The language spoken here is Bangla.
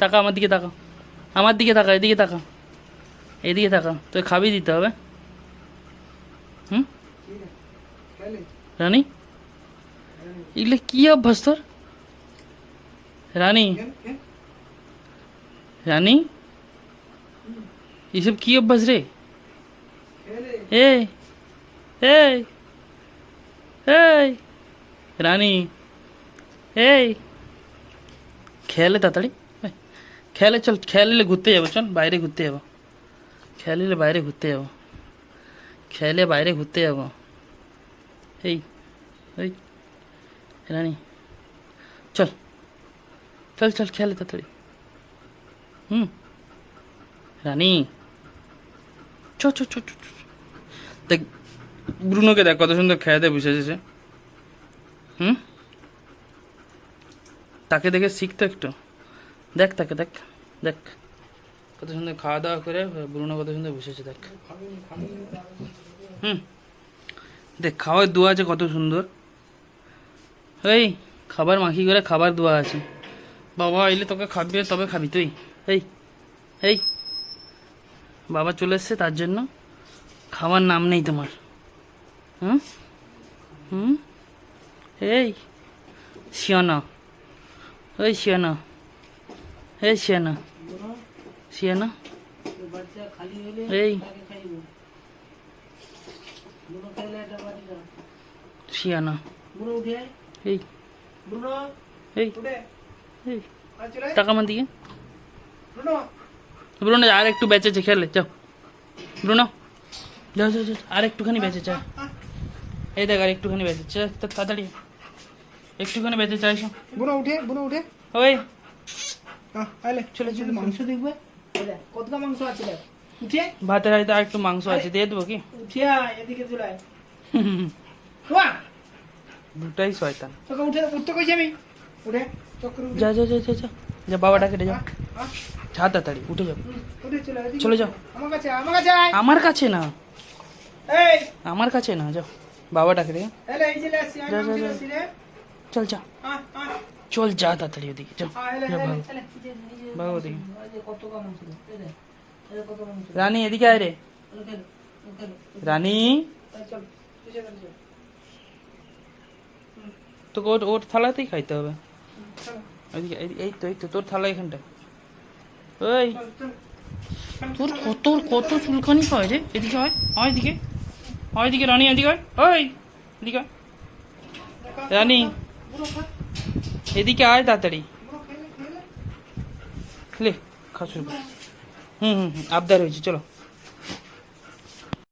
তাকা আমার দিকে তাকা আমার দিকে তাকা এদিকে তাকা এদিকে তাকা তোকে খাবি দিতে হবে হুম রানী এগুলো কি অভ্যাস তোর রানী রানী এসব কি অভ্যাস রে এই এই এই রানী এই খেলে তাড়াতাড়ি খেলে চল, খেলে ঘুরতে যাব, চল, বাইরে ঘুরতে যাব। খেলে বাইরে ঘুরতে যাব। খেলে বাইরে ঘুরতে যাব। এই এই রানী চল চল চল, খেলে তাড়াতাড়ি। হুম, রানী, চ চ চ। দেখ, ব্রুনোকে দেখ, কত সুন্দর খেয়াতে বসেছে সে। হুম? তাকে দেখে শিখতো একটু। দেখ তাকে, দেখ। দেখ, কত সুন্দর খাওয়া দাওয়া করে, ব্রুনো কত সুন্দর বসেছে, দেখ। হুম। দেখ, খাওয়ার দোয়া আছে কত সুন্দর। এই, খাবার মাখি করে খাবার দোয়া আছে। বাবা, এলে তোকে খাবি, তবে খাবি তুই। এই এই। বাবা চলে এসছে তার জন্য। খাওয়ার নাম নেই তোমার। হুম? হুম? এই শিয়ানা ওই শিয়ানা এই শিয়ানা। শিয়ানা? এই। আয়। এই। এই। টাকা দিকে। বুনো ব্রুনো আর একটু বেঁচেছে খেলে যাও। ব্রুনো যাও যাও যাও আর একটুখানি বেঁচেছে এই দেখ আর একটুখানি বেঁচেছে তাড়াতাড়ি। একটুখানি বেঁচেছে আইসো বুনো উঠে বুনো উঠে। ওই। আহ, চলে চলে মাংস দেখবে। কতটা মাংস আছে দেখ। উঠে ভাতের হাড়িতে আর একটু মাংস আছে দিয়ে দেবো কি? উঠে এদিকে চলে দুটাই শয়তান। তোকে উঠে উঠতে কইছি আমি। উঠে যা যা যা যা যা। যা বাবাটা কেটে যাও আহ, আহ, যা তাড়াতাড়ি উঠে যাও চলে যাও। আমার কাছে আমার কাছে আমার কাছে না। এই। আমার কাছে না যাও। যে যা, যা, যা। লেসি রে। চল যা। চল যা তাড়াতাড়ি ওদিকে ভাগ। ভাগ ওদিকে। রানী এদিকে আয় রে। রানী? চল, চল, চল। তোকে ওর ওর থালাতেই খাইতে হবে। চল, ওইদিকে এই- তো এই তো তোর থালা এখানটা ওই। চল, চল। তোর কত কত চুলকানি পায় রে? এদিকে হয় হয় এদিকে। হয় এদিকে রানী এদিকে হয় ওই এদিকে। রানী। এদিকে আয় তাড়াতাড়ি। লে খাসুর হুম হুম হুম আবদার হয়েছে চলো